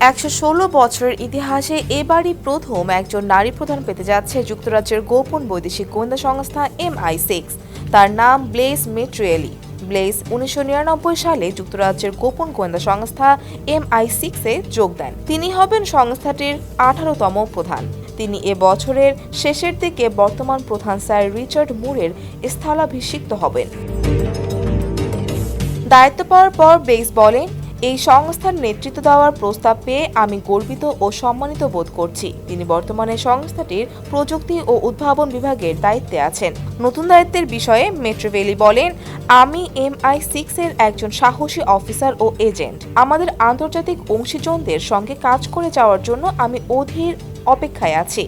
একশো ষোলো বছরের ইতিহাসে এবারই প্রথম একজন নারী প্রধান পেতে যাচ্ছে যুক্তরাজ্যের গোপন বৈদেশিক গোয়েন্দা সংস্থা এমআই সিক্স। তার নাম ব্লেস মেট্রিয়েলি। ব্লেস উনিশশো নিরানব্বই সালে যুক্তরাজ্যের গোপন গোয়েন্দা সংস্থা এমআই সিক্সে যোগ দেন। তিনি হবেন সংস্থাটির আঠারোতম প্রধান। তিনি এ বছরের শেষের দিকে বর্তমান প্রধান স্যার রিচার্ড মুরের স্থলাভিষিক্ত হবেন। দায়িত্ব পাওয়ার পর বেইস বলেন এই সংস্থার নেতৃত্ব দেওয়ার প্রস্তাব পেয়ে আমি গর্বিত ও সম্মানিত বোধ করছি। তিনি বর্তমানে সংস্থাটির প্রযুক্তি ও উদ্ভাবন বিভাগের দায়িত্বে আছেন। নতুন দায়িত্বের বিষয়ে মেট্রোভেলি বলেন, আমি এমআই সিক্স এর একজন সাহসী অফিসার ও এজেন্ট। আমাদের আন্তর্জাতিক অংশীজনদের সঙ্গে কাজ করে যাওয়ার জন্য আমি অধীর অপেক্ষায় আছি।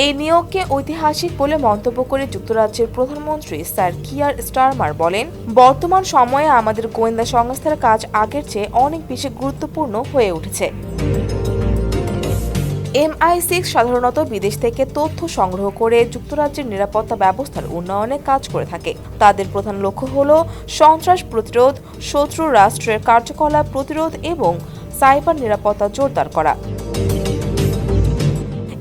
এই নিয়োগকে ঐতিহাসিক বলে মন্তব্য করে যুক্তরাজ্যের প্রধানমন্ত্রী স্যার কিয়ার স্টারমার বলেন, বর্তমান সময়ে আমাদের গোয়েন্দা সংস্থার কাজ আগের চেয়ে অনেক বেশি গুরুত্বপূর্ণ হয়ে উঠেছে। এমআই সিক্স সাধারণত বিদেশ থেকে তথ্য সংগ্রহ করে যুক্তরাজ্যের নিরাপত্তা ব্যবস্থার উন্নয়নে কাজ করে থাকে। তাদের প্রধান লক্ষ্য হল সন্ত্রাস প্রতিরোধ, শত্রু রাষ্ট্রের কার্যকলাপ প্রতিরোধ এবং সাইবার নিরাপত্তা জোরদার করা।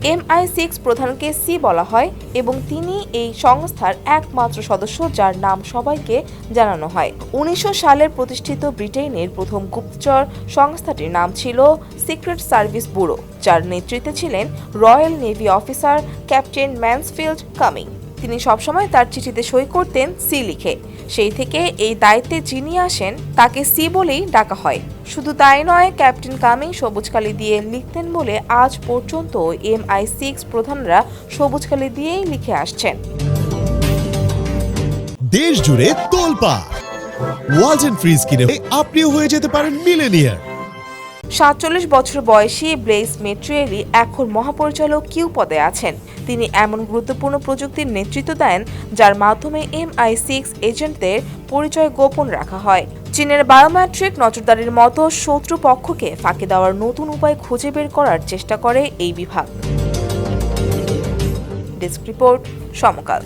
এমআই সিক্স প্রধানকে সি বলা হয় এবং তিনি এই সংস্থার একমাত্র সদস্য যার নাম সবাইকে জানানো হয়। উনিশশো সালের প্রতিষ্ঠিত ব্রিটেনের প্রথম গুপ্তচর সংস্থাটির নাম ছিল সিক্রেট সার্ভিস ব্যুরো, যার নেতৃত্বে ছিলেন royal navy officer captain Mansfield Cumming. তিনি সবসময় তার চিঠিতে সই করতেন সি লিখে। সেই থেকে এই দায়িত্বে যিনি আসেন, তাকে সি বলেই ডাকা হয়। শুধু তাই নয়, ক্যাপ্টেন কামিং সবুজকালি দিয়ে লিখতেন বলে আজ পর্যন্ত এম আই সিক্স প্রধানরা সবুজকালি দিয়েই লিখে আসছেন। দেশ জুড়ে তোলপা ওয়ালটন ফ্রিজ কিনে আপনিও হয়ে যেতে পারেন মিলেনিয়ার। সাতচল্লিশ বছর বয়সী ব্লেস মেট্রিয়েলি এখন মহাপরিচালক কিউ পদে আছেন। তিনি এমন গুরুত্বপূর্ণ প্রযুক্তির নেতৃত্ব দেন, যার মাধ্যমে এম আই সিক্স এজেন্টদের পরিচয় গোপন রাখা হয়। চীনের বায়োমেট্রিক নজরদারির মতো শত্রু পক্ষকে ফাঁকি দেওয়ার নতুন উপায় খুঁজে বের করার চেষ্টা করে এই বিভাগ। Desk report Samakal.